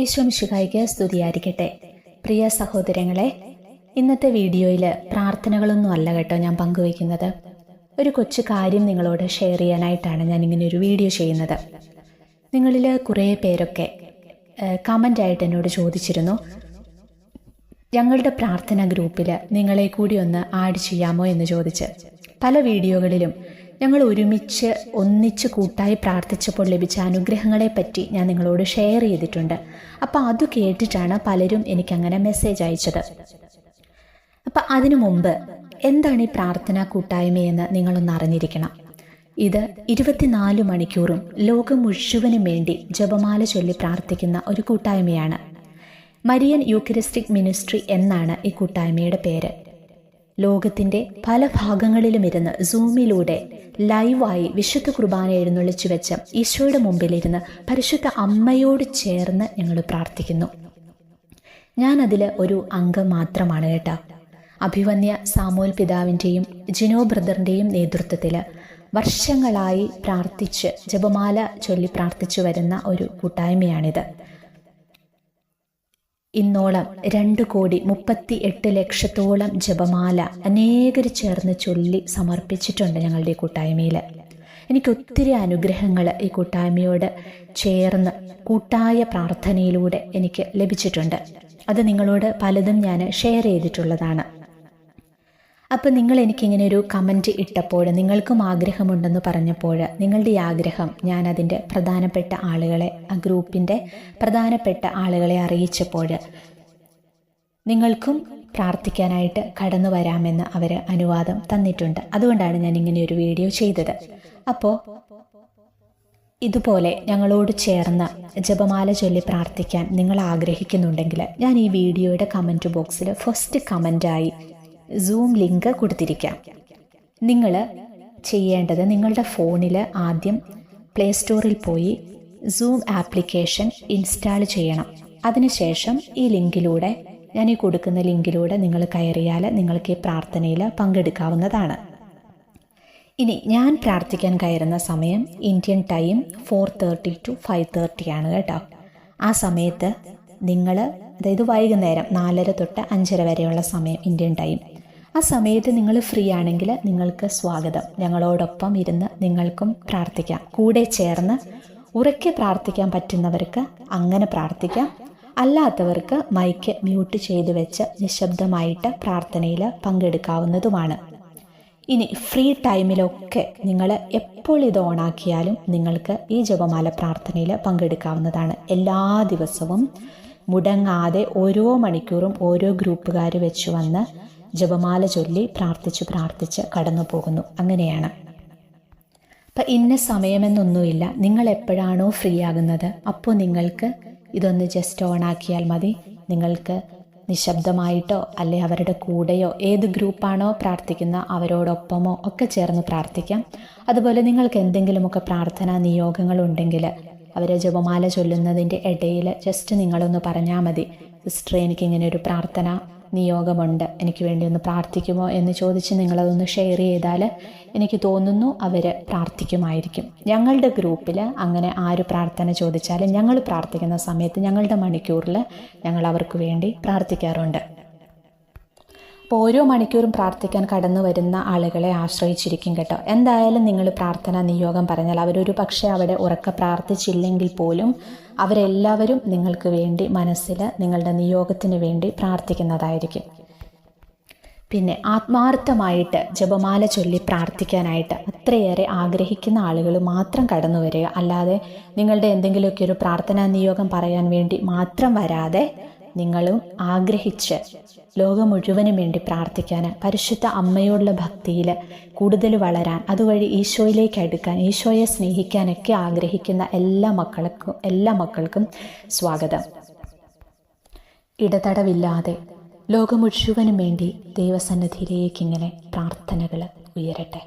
ഈശ്വമിശുഹായിക്ക് സ്തുതിയായിരിക്കട്ടെ. പ്രിയ സഹോദരങ്ങളെ ഇന്നത്തെ വീഡിയോയിൽ പ്രാർത്ഥനകളൊന്നും അല്ല കേട്ടോ ഞാൻ പങ്കുവയ്ക്കുന്നത്. ഒരു കൊച്ചു കാര്യം നിങ്ങളോട് ഷെയർ ചെയ്യാനായിട്ടാണ് ഞാൻ ഇങ്ങനെ ഒരു വീഡിയോ ചെയ്യുന്നത്. നിങ്ങളിൽ കുറേ പേരൊക്കെ കമന്റ് ആയിട്ട് എന്നോട് ചോദിച്ചിരുന്നു ഞങ്ങളുടെ പ്രാർത്ഥന ഗ്രൂപ്പിൽ നിങ്ങളെ കൂടി ഒന്ന് ആഡ് ചെയ്യാമോ? എന്ന് ചോദിച്ച്. പല വീഡിയോകളിലും ഞങ്ങൾ ഒരുമിച്ച് ഒന്നിച്ച് കൂട്ടായി പ്രാർത്ഥിച്ചപ്പോൾ ലഭിച്ച അനുഗ്രഹങ്ങളെപ്പറ്റി ഞാൻ നിങ്ങളോട് ഷെയർ ചെയ്തിട്ടുണ്ട്. അപ്പോൾ അത് കേട്ടിട്ടാണ് പലരും എനിക്കങ്ങനെ മെസ്സേജ് അയച്ചത്. അപ്പം അതിനു മുമ്പ് എന്താണ് ഈ പ്രാർത്ഥനാ കൂട്ടായ്മയെന്ന് നിങ്ങളൊന്ന് അറിഞ്ഞിരിക്കണം. ഇത് ഇരുപത്തിനാല് മണിക്കൂറും ലോകം മുഴുവനും വേണ്ടി ജപമാല ചൊല്ലി പ്രാർത്ഥിക്കുന്ന ഒരു കൂട്ടായ്മയാണ്. മരിയൻ യൂക്കരിസ്റ്റിക് മിനിസ്ട്രി എന്നാണ് ഈ കൂട്ടായ്മയുടെ പേര്. ലോകത്തിന്റെ പല ഭാഗങ്ങളിലും ഇരുന്ന് സൂമിലൂടെ ലൈവായി വിശുദ്ധ കുർബാന എഴുന്നള്ളിച്ചു വെച്ച് ഈശോയുടെ മുമ്പിലിരുന്ന് പരിശുദ്ധ അമ്മയോട് ചേർന്ന് ഞങ്ങൾ പ്രാർത്ഥിക്കുന്നു. ഞാനതിൽ ഒരു അംഗം മാത്രമാണ് കേട്ടോ. അഭിവന്യ സാമൂൽ പിതാവിന്റെയും ജിനോ ബ്രദറിന്റെയും നേതൃത്വത്തിൽ വർഷങ്ങളായി പ്രാർത്ഥിച്ച് ജപമാല ചൊല്ലി പ്രാർത്ഥിച്ചു വരുന്ന ഒരു കൂട്ടായ്മയാണിത്. ഇന്നോളം രണ്ട് കോടി മുപ്പത്തി എട്ട് ലക്ഷത്തോളം ജപമാല അനേകർ ചേർന്ന് ചൊല്ലി സമർപ്പിച്ചിട്ടുണ്ട് ഞങ്ങളുടെ കൂട്ടായ്മയിൽ എനിക്ക് ഒത്തിരി അനുഗ്രഹങ്ങൾ ഈ കൂട്ടായ്മയോട് ചേർന്ന് കൂട്ടായ പ്രാർത്ഥനയിലൂടെ എനിക്ക് ലഭിച്ചിട്ടുണ്ട്. അത് നിങ്ങളോട് പലതും ഞാൻ ഷെയർ ചെയ്തിട്ടുള്ളതാണ്. അപ്പോൾ നിങ്ങൾ എനിക്കിങ്ങനെ ഒരു കമന്റ് ഇട്ടപ്പോൾ നിങ്ങൾക്കും ആഗ്രഹമുണ്ടെന്ന് പറഞ്ഞപ്പോൾ നിങ്ങളുടെ ഈ ആഗ്രഹം ഞാൻ അതിന്റെ പ്രധാനപ്പെട്ട ആളുകളെ ആ ഗ്രൂപ്പിന്റെ പ്രധാനപ്പെട്ട ആളുകളെ അറിയിച്ചപ്പോൾ നിങ്ങൾക്കും പ്രാർത്ഥിക്കാനായിട്ട് കടന്നു വരാമെന്ന് അവർ അനുവാദം തന്നിട്ടുണ്ട്. അതുകൊണ്ടാണ് ഞാൻ ഇങ്ങനെ ഒരു വീഡിയോ ചെയ്തത്. അപ്പോൾ ഇതുപോലെ ഞങ്ങളോട് ചേർന്ന് ജപമാല ചൊല്ലി പ്രാർത്ഥിക്കാൻ നിങ്ങൾ ആഗ്രഹിക്കുന്നുണ്ടെങ്കിൽ ഞാൻ ഈ വീഡിയോയുടെ കമന്റ് ബോക്സിൽ ഫസ്റ്റ് കമന്റായി സൂം ലിങ്ക് കൊടുത്തിരിക്കാം. നിങ്ങൾ ചെയ്യേണ്ടത് നിങ്ങളുടെ ഫോണിൽ ആദ്യം പ്ലേ സ്റ്റോറിൽ പോയി സൂം ആപ്ലിക്കേഷൻ ഇൻസ്റ്റാൾ ചെയ്യണം. അതിനുശേഷം ഈ ലിങ്കിലൂടെ ഞാൻ ഈ കൊടുക്കുന്ന ലിങ്കിലൂടെ നിങ്ങൾ കയറിയാൽ നിങ്ങൾക്ക് ഈ പ്രാർത്ഥനയിൽ പങ്കെടുക്കാവുന്നതാണ്. ഇനി ഞാൻ പ്രാർത്ഥിക്കാൻ കയറുന്ന സമയം Indian time four thirty to five thirty ആണ് കേട്ടോ. ആ സമയത്ത് നിങ്ങൾ അതായത് വൈകുന്നേരം നാലര തൊട്ട് അഞ്ചര വരെയുള്ള സമയം ഇന്ത്യൻ ടൈം ആ സമയത്ത് നിങ്ങൾ ഫ്രീ ആണെങ്കിൽ നിങ്ങൾക്ക് സ്വാഗതം. ഞങ്ങളോടൊപ്പം ഇരുന്ന് നിങ്ങൾക്കും പ്രാർത്ഥിക്കാം. കൂടെ ചേർന്ന് ഉറക്കെ പ്രാർത്ഥിക്കാൻ പറ്റുന്നവർക്ക് അങ്ങനെ പ്രാർത്ഥിക്കാം. അല്ലാത്തവർക്ക് മൈക്ക് മ്യൂട്ട് ചെയ്തു വെച്ച് നിശബ്ദമായിട്ട് പ്രാർത്ഥനയിൽ പങ്കെടുക്കാവുന്നതുമാണ്. ഇനി ഫ്രീ ടൈമിലൊക്കെ നിങ്ങൾ എപ്പോൾ ഇത് ഓണാക്കിയാലും നിങ്ങൾക്ക് ഈ ജപമാല പ്രാർത്ഥനയിൽ പങ്കെടുക്കാവുന്നതാണ്. എല്ലാ ദിവസവും മുടങ്ങാതെ ഓരോ മണിക്കൂറും ഓരോ ഗ്രൂപ്പുകാർ വെച്ച് വന്ന് ജപമാല ചൊല്ലി പ്രാർത്ഥിച്ചു പ്രാർത്ഥിച്ച് കടന്നു പോകുന്നു. അങ്ങനെയാണ്. അപ്പം ഇന്ന സമയമെന്നൊന്നുമില്ല. നിങ്ങൾ എപ്പോഴാണോ ഫ്രീ ആകുന്നത്? അപ്പോൾ നിങ്ങൾക്ക് ഇതൊന്ന് ജസ്റ്റ് ഓൺ ആക്കിയാൽ മതി. നിങ്ങൾക്ക് നിശബ്ദമായിട്ടോ അല്ലെ അവരുടെ കൂടെയോ ഏത് ഗ്രൂപ്പാണോ പ്രാർത്ഥിക്കുന്ന അവരോടൊപ്പമോ ഒക്കെ ചേർന്ന് പ്രാർത്ഥിക്കാം. അതുപോലെ നിങ്ങൾക്ക് എന്തെങ്കിലുമൊക്കെ പ്രാർത്ഥനാ നിയോഗങ്ങളുണ്ടെങ്കിൽ അവരെ ജപമാല ചൊല്ലുന്നതിന്റെ ഇടയിൽ ജസ്റ്റ് നിങ്ങളൊന്ന് പറഞ്ഞാൽ മതി. സിസ്റ്റർ എനിക്കിങ്ങനെ ഒരു പ്രാർത്ഥന നിയോഗമുണ്ട്. എനിക്ക് വേണ്ടി ഒന്ന് പ്രാർത്ഥിക്കുമോ എന്ന് ചോദിച്ച് നിങ്ങളതൊന്ന് ഷെയർ ചെയ്താൽ എനിക്ക് തോന്നുന്നു അവർ പ്രാർത്ഥിക്കുമായിരിക്കും. ഞങ്ങളുടെ ഗ്രൂപ്പിൽ അങ്ങനെ ആര് പ്രാർത്ഥന ചോദിച്ചാലും ഞങ്ങൾ പ്രാർത്ഥിക്കുന്ന സമയത്ത് ഞങ്ങളുടെ മണിക്കൂറിൽ ഞങ്ങൾ അവർക്ക് വേണ്ടി പ്രാർത്ഥിക്കാറുണ്ട്. അപ്പോൾ ഓരോ മണിക്കൂറും പ്രാർത്ഥിക്കാൻ കടന്നു വരുന്ന ആളുകളെ ആശ്രയിച്ചിരിക്കും കേട്ടോ. എന്തായാലും നിങ്ങൾ പ്രാർത്ഥന നിയോഗം പറഞ്ഞാൽ അവരൊരു പക്ഷേ അവിടെ ഉറക്ക പ്രാർത്ഥിച്ചില്ലെങ്കിൽ പോലും അവരെല്ലാവരും നിങ്ങൾക്ക് വേണ്ടി മനസ്സിൽ നിങ്ങളുടെ നിയോഗത്തിന് വേണ്ടി പ്രാർത്ഥിക്കുന്നതായിരിക്കും. പിന്നെ ആത്മാർത്ഥമായിട്ട് ജപമാല ചൊല്ലി പ്രാർത്ഥിക്കാനായിട്ട് അത്രയേറെ ആഗ്രഹിക്കുന്ന ആളുകൾ മാത്രം കടന്നു വരിക. അല്ലാതെ നിങ്ങളുടെ എന്തെങ്കിലുമൊക്കെ ഒരു പ്രാർത്ഥനാ നിയോഗം പറയാൻ വേണ്ടി മാത്രം വരാതെ നിങ്ങളും ആഗ്രഹിച്ച് ലോകം മുഴുവനും വേണ്ടി പ്രാർത്ഥിക്കാൻ പരിശുദ്ധ അമ്മയോടുള്ള ഭക്തിയിൽ കൂടുതൽ വളരാൻ അതുവഴി ഈശോയിലേക്ക് അടുക്കാൻ ഈശോയെ സ്നേഹിക്കാനൊക്കെ ആഗ്രഹിക്കുന്ന എല്ലാ മക്കൾക്കും എല്ലാ മക്കൾക്കും സ്വാഗതം. ഇടതടവില്ലാതെ ലോകം മുഴുവനും വേണ്ടി ദൈവസന്നിധിയിലേക്ക് ഇങ്ങനെ പ്രാർത്ഥനകൾ ഉയരട്ടെ.